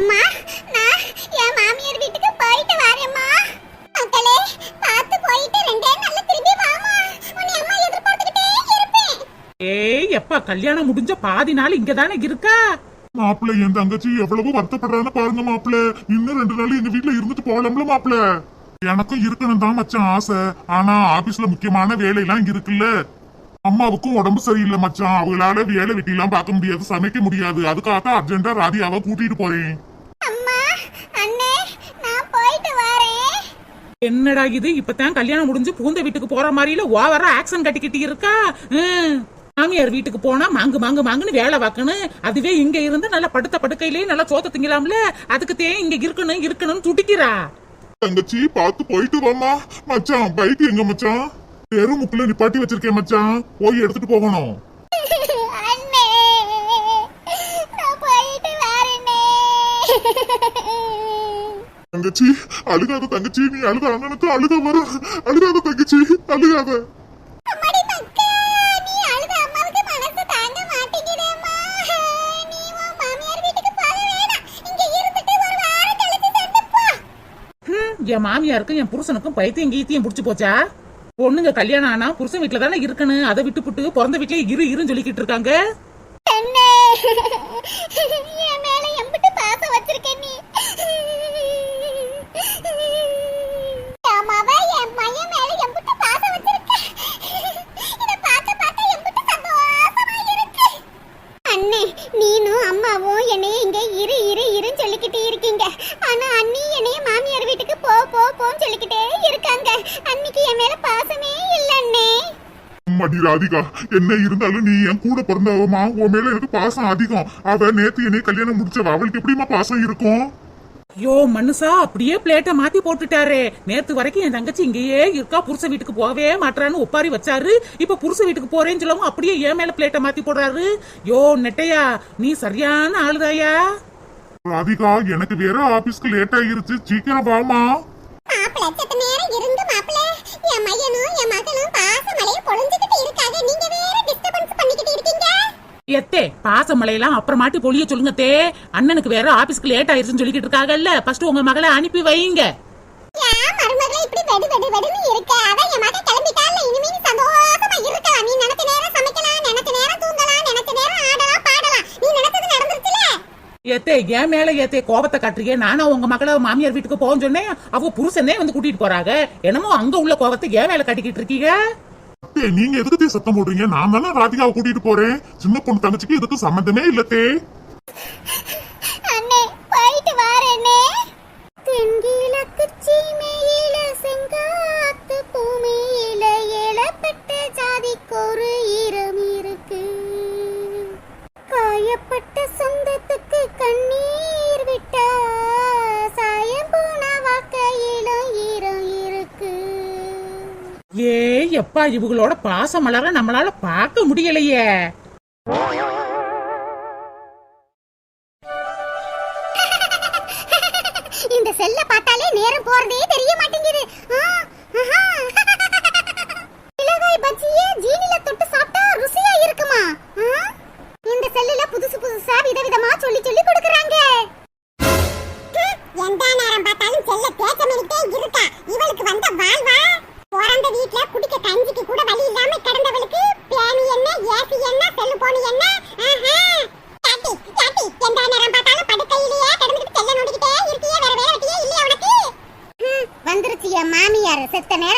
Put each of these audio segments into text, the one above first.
அம்மா நான் என் மாமியார் வீட்டுக்கு போயிட்டு வரேம்மா. மக்களே பார்த்து போயிட்டு ரெண்டே நாள்ல திரும்பி வாமா உன்னை அம்மா எதிர்பார்த்துக்கிட்டே இருப்பேன். ஏய் எப்பா கல்யாணம் முடிஞ்ச பாதி நாள் இங்க தானே இருக்கா? மாப்பிள்ள என் தங்கச்சி எவ்வளவு வருத்தப்படுறான்னு பாருங்க மாப்பிள்ள. இன்னும் ரெண்டு நாள் எங்க வீட்டுல இருந்துட்டு போகலாம்ல மாப்பிள்ள. எனக்கும் இருக்கணும் தான் மச்சான் ஆசை. ஆனா ஆபீஸ்ல முக்கியமான வேலையெல்லாம் இங்க இருக்குல்ல. அம்மாவுக்கும் உடம்பு சரியில்லை மச்சான். அவங்களால வேலை வெட்டிலாம் பார்க்க முடியாது சமைக்க முடியாது. அதுக்காக அர்ஜென்டா ராதியாவை கூட்டிட்டு போறேன் அம்மா அண்ணே நான் போயிட்டு வரேன் என்னடா இது? இப்பதான் கல்யாணம் முடிஞ்சு புகுந்த வீட்டுக்கு போற மாதிரில ஓவரா ஆக்சன் கட்டிக்கிட்டு இருக்கா? ஹம். மாமியார் வீட்டுக்கு போனா மாங்கு மாங்கு மாங்குன்னு வேலை பார்க்கணும். அதுவே இங்க இருந்து நல்லா படுத்த படுக்கையிலேயே நல்லா சோத்த திங்கலாம்ல. அதுக்கு தே இங்க இருக்கணும் இருக்கணும்னு துடிக்கிறா. தங்கச்சி பார்த்து போயிட்டு வாமா மச்சான் பைக் எங்க மச்சான்? தெரு முக்குல நிப்பாட்டி வச்சிருக்கேன் மச்சான். போய் எடுத்துட்டு போகணும். தங்கச்சி. அழுகாத தங்கச்சி. நீ அழுத அண்ணனுக்கு அழுக வரும் அழுகாத தங்கச்சி. அழுகாத. அம்மாடி மக்கா நீ அழுத அம்மாவுக்கு மனசு தாங்க மாட்டேங்குதேம்மா நீ உன் மாமியார் வீட்டுக்கு போக வேணாம். இங்க இருந்துட்டு ஒரு வாரம் கழிச்சு சென்று போ. ஹம், என் மாமியாருக்கும் என் புருஷனுக்கும் பைத்தியம் கீத்தியம் புடிச்சு போச்சா? பொண்ணுங்க கல்யாணம் ஆனா புருஷன் வீட்டுல தானே இருக்கணும். அதை விட்டு புட்டு பிறந்த வீட்லயே இரு இருன்னு சொல்லிக்கிட்டு இருக்காங்க. ராதிகா என்ன இருந்தாலும் நீ என் கூட பிறந்தவமா? உன் மேல எனக்கு பாசம் அதிகம். அவ நேத்து என்னை கல்யாணம் முடிச்சவ? அவளுக்கு எப்படிமா பாசம் இருக்கும்? யோ மனுஷா அப்படியே பிளேட்டை மாத்தி போட்டுட்டாரே. நேத்து வரைக்கும் என் தங்கச்சி இங்கேயே இருக்கா? புருஷ வீட்டுக்கு போகவே மாட்டான்னு ஒப்பாரி வச்சாரு. இப்ப புருஷ வீட்டுக்கு போறேன்னு சொல்லவும் அப்படியே ஏன் மேல பிளேட்டை மாத்தி போடுறாரு. யோ நெட்டையா நீ சரியான ஆளுதாயா? ராதிகா எனக்கு வேற ஆபீஸ்க்கு லேட் ஆயிருச்சு. சீக்கிரம் வாமா மாப்பிள சத்த நேரம் இருந்து மாப்பிள. என் மையனும் என் மகளும் பாசமலைய பொழிஞ்சுக்கிட்டு இருக்காங்க. நீங்க வேற டிஸ்டர்பன்ஸ் பண்ணிக்கிட்டு இருக்கீங்க? எத்தே பாசமலையெல்லாம் அப்புறமாட்டி பொழிய சொல்லுங்க தே. அண்ணனுக்கு வேற ஆபீஸ்க்கு லேட் ஆயிருச்சுன்னு சொல்லிக்கிட்டு இருக்காங்கல்ல. ஃபர்ஸ்ட் உங்க மகளை அனுப்பி வைங்க. ஏன் மருமகளே இப்படி வெடு வெடு வெடுன்னு இருக்க? அதான் என் மகன் கிளம்பிட்டால இனிமே சந்தோஷமா இருக்கலாம் ஏத்தே ஏன் மேல ஏத்தே கோபத்தை காட்டுறீங்க நானா உங்க மகளை மாமியார் வீட்டுக்கு போகன்னு சொன்னேன். அவ புருஷனே வந்து கூட்டிட்டு போறாங்க என்னமோ அங்க உள்ள கோபத்தை ஏன் மேல கட்டிக்கிட்டு இருக்கீங்க? நீங்க எதுக்கு சத்தம் போடுறீங்க? நான் தானே ராதிகாவை கூட்டிட்டு போறேன். சின்ன பொண்ணு தங்கச்சிக்கு இதுக்கு சம்மந்தமே இல்லத்தே அண்ணே போயிட்டு வாரேனே தென்கிழக்கு சீமையில செங்காத்து பூமியில ஏழப்பட்ட ஜாதிக்கு ஒரு ஈரம் இருக்கு. காயப்பட்ட எப்பா இவங்களோட பாசமலர நம்மளால பார்க்க முடியலையே.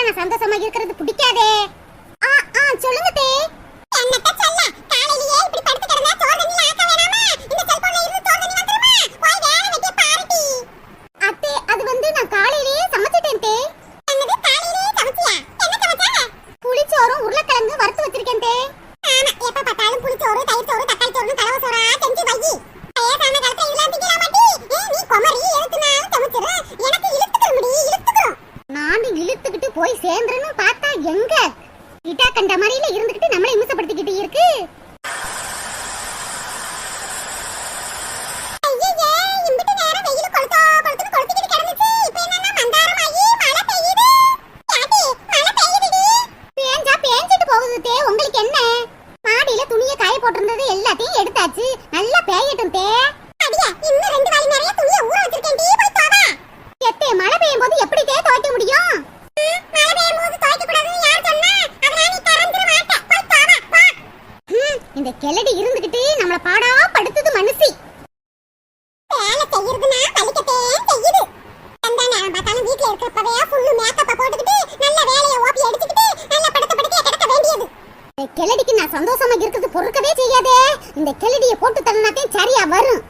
நான் சந்தோஷமா இருக்கிறது பிடிக்காதே. ஆ ஆ சொல்லுங்க தே. பொறுக்கவே செய்யாதே இந்த கெளடிய போட்டு தள்ளினாதே சரியா வரும்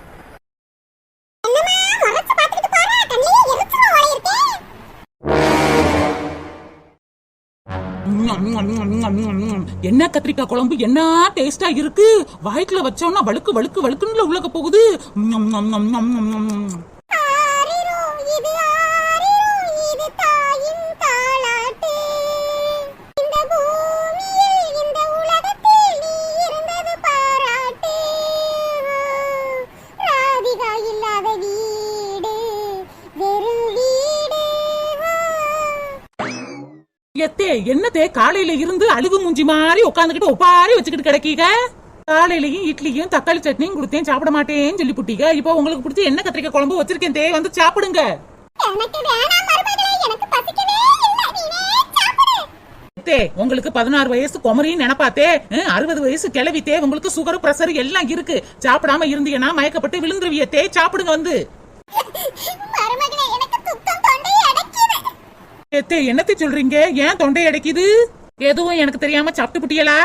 என்ன கத்திரிக்காய் குழம்பு என்ன டேஸ்டா இருக்கு வாய்க்குல வச்சோம்னா வழுக்கு வழுக்கு வழுக்குன்னு உள்ளக போகுது என்னத்தே காலையில இருந்து அழுகு மூஞ்சி மாறி உட்காந்துக்கிட்டு ஒப்பாரி வச்சுக்கிட்டு கிடைக்கீங்க? காலையிலயும் இட்லியும் தக்காளி சட்னியும் கொடுத்தேன் சாப்பிட மாட்டேன்னு சொல்லி புட்டிங்க. இப்போ உங்களுக்கு பிடிச்ச என்ன கத்திரிக்காய் குழம்பு வச்சிருக்கேன் தே வந்து சாப்பிடுங்க. உங்களுக்கு பதினாறு வயசு குமரின்னு நினைப்பாத்தே அறுபது வயசு கிளவித்தே உங்களுக்கு சுகர் பிரஷர் எல்லாம் இருக்கு. சாப்பிடாம இருந்தீங்கன்னா மயக்கப்பட்டு விழுந்துருவியத்தே சாப்பிடுங்க வந்து. எத்தே என்னத்தை சொல்றீங்க? ஏன் தொண்டை அடைக்குது? எதுவும் எனக்கு தெரியாம சாப்பிட்டு புட்டியலா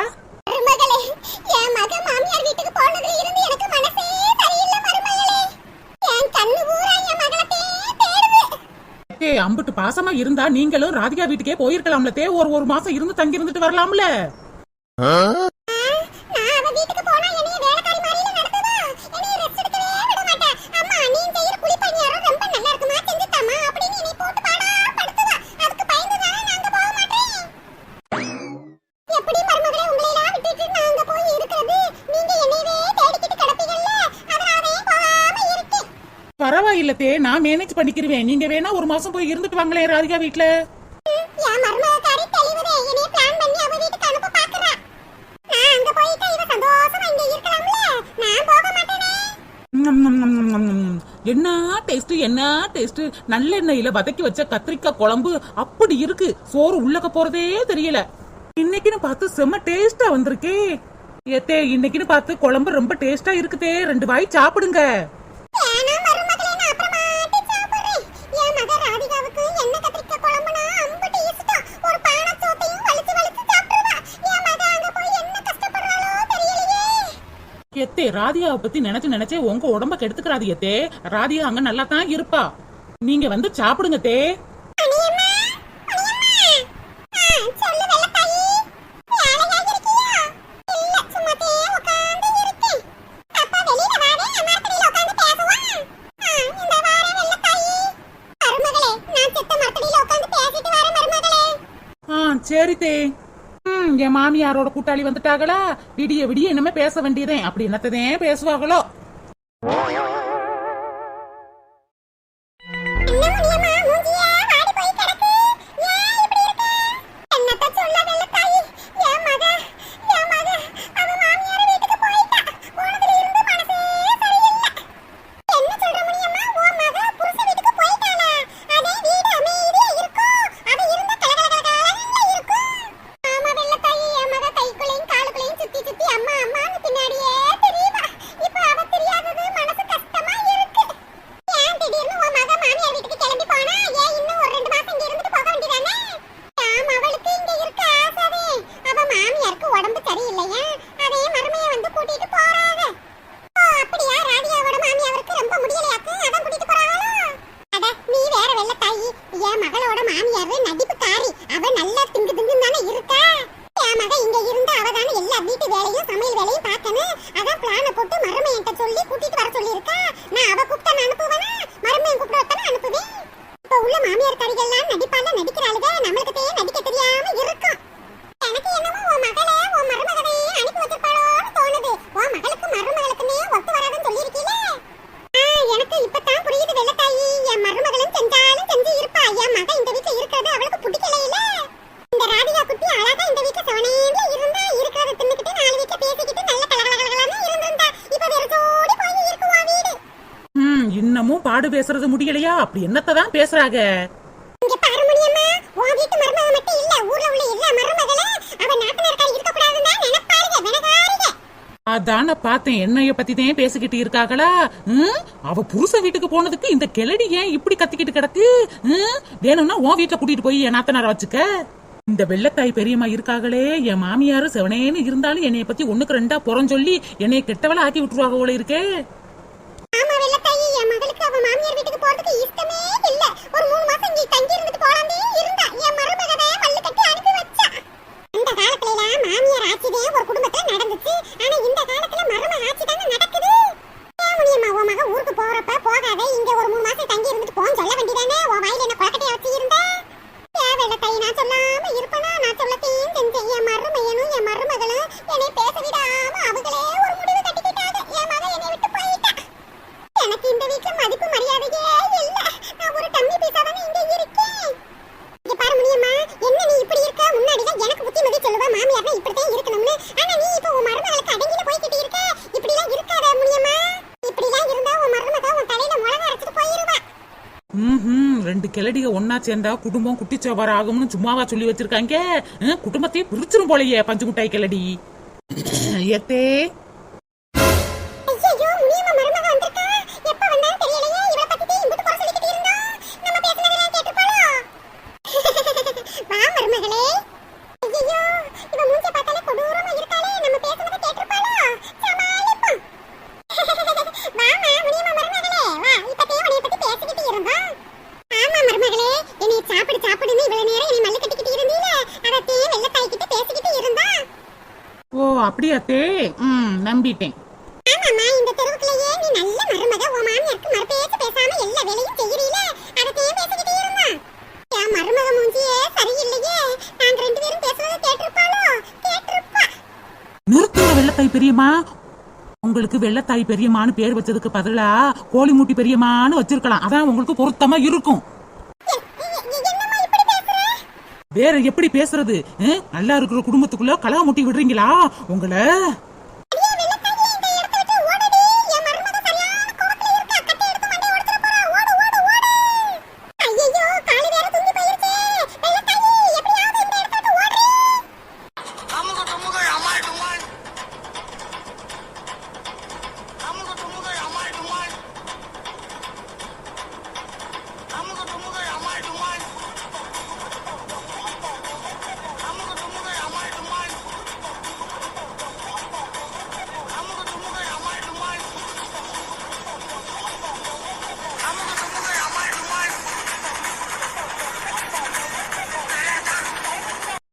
அம்புட்டு பாசமா இருந்தா நீங்களும் ராதிகா வீட்டுக்கே போயிருக்கலாம்ல தே. ஒரு ஒரு மாசம் இருந்து தங்கி இருந்துட்டு வரலாம்ல இல்லத்தே நான் மேனேஜ் பண்ணிக்கிருவேன். நீங்க வேணா ஒரு மாசம் போய் இருந்துட்டு வாங்களேன் ராதிகா வீட்ல. என்ன டேஸ்ட் என்ன டேஸ்ட் நல்லெண்ணெயில வதக்கி வச்ச கத்திரிக்காய் குழம்பு அப்படி இருக்கு. சோறு உள்ளக்க போறதே தெரியல. இன்னைக்குன்னு பார்த்து செம்ம டேஸ்டா வந்திருக்கே. ஏத்தே இன்னைக்குன்னு பார்த்து குழம்பு ரொம்ப டேஸ்டா இருக்குதே. ரெண்டு வாய் சாப்பிடுங்க. ராதியாவை பத்தி நினைச்சு நினைச்சே உங்க உடம்ப கெடுத்துக்கிறாதிய ராதியா அங்க நல்லா தான் இருப்பா. நீங்க வந்து சாப்பிடுங்க தே. சரி தே. அவங்க மாமியாரோட கூட்டாளி வந்துட்டாங்களா? விடிய விடிய இனிமே பேச வேண்டியதே. அப்படி என்னத்ததே பேசுவாங்களோ? வேலையும் பார்க்கணும் அதான் பிளான போட்டு மருமையன்ட்ட சொல்லி கூட்டிட்டு வர சொல்லியிருக்கா. நான் அவ கூப்பிட்டா நான் அனுப்புவேனா? மருமையன் கூப்பிட ஒருத்தனை அனுப்புவேன். இப்ப உள்ள மாமியார் கடைகள்லாம் நடிப்பால நடிக்கிறாளுக. நம்மளுக்கு நடிக்க தெரியாம இருக்கும். எனக்கு என்னமோ உன் மகளை மாடு பேசுறது முடியலையா? அப்படி என்னத்தான் பேசுறாங்க? அதான பார்த்தேன் என்னைய பத்தி தான் பேசிக்கிட்டு இருக்காங்களா அவ புருஷ வீட்டுக்கு போனதுக்கு இந்த கெளடி ஏன் இப்படி கத்திக்கிட்டு கிடக்கு? வேணும்னா ஓ வீட்டுல கூட்டிட்டு போய் என் நாத்தனார வச்சுக்க. இந்த வெள்ளத்தாய் பெரியம்மா இருக்காங்களே என் மாமியாரு செவனேன்னு இருந்தாலும் என்னைய பத்தி ஒண்ணுக்கு ரெண்டா புறம் சொல்லி என்னைய கெட்டவளா ஆக்கி விட்டுருவாங்க போல இருக்கே. வெள்ளத்தாயி என் மகளுக்கு அவ மாமியார் வீட்டுக்கு போறதுக்கு இஷ்டமே இல்ல. ஒரு மூணு மாசம் இங்க தங்கி இருந்துட்டு போலாந்தே இருந்தா. என் மருமகனை மல்லு கட்டி அனுப்பி வச்சா. அந்த காலத்துல எல்லாம் மாமியார் ஆட்சிதே கிளடிக ஒன்னா சேர்ந்தா குடும்பம் குட்டிச்சோபார் ஆகும்னு சும்மாவா சொல்லி வச்சிருக்காங்க. குடும்பத்தையும் குடும்பத்தையே பிரிச்சிரும் போலயே பஞ்சு முட்டாய் கிளடி எத்தே இருந்தோம் ஓ அப்படியாத்தே ம் நம்பிட்டேன். ஆமாம்மா இந்த தெருவுக்குள்ளேயே நீ நல்ல மருமக உன் மாமியாருக்கு மறுபேச்சு பேசாம எல்லா வேலையும் செய்யறீல அதத்தையே பேசிக்கிட்டே இருந்தா? என் மருமக மூஞ்சியே சரியில்லையே. நாங்க ரெண்டு பேரும் பேசுறத கேட்டிருப்பாளோ? கேட்டிருப்பா. நிறுத்துங்க வெள்ளத்தாய் பெரியம்மா. உங்களுக்கு வெள்ளத்தாய் பெரியம்மான்னு பேர் வச்சதுக்கு பதிலா கோழிமுட்டி பெரியம்மான்னு வச்சிருக்கலாம். அதான் உங்களுக்கு பொருத்தமா இருக்கும். வேற எப்படி பேசுறது? நல்லா இருக்கிற குடும்பத்துக்குள்ள கலகம் முட்டி விடுறீங்களா? உங்களை?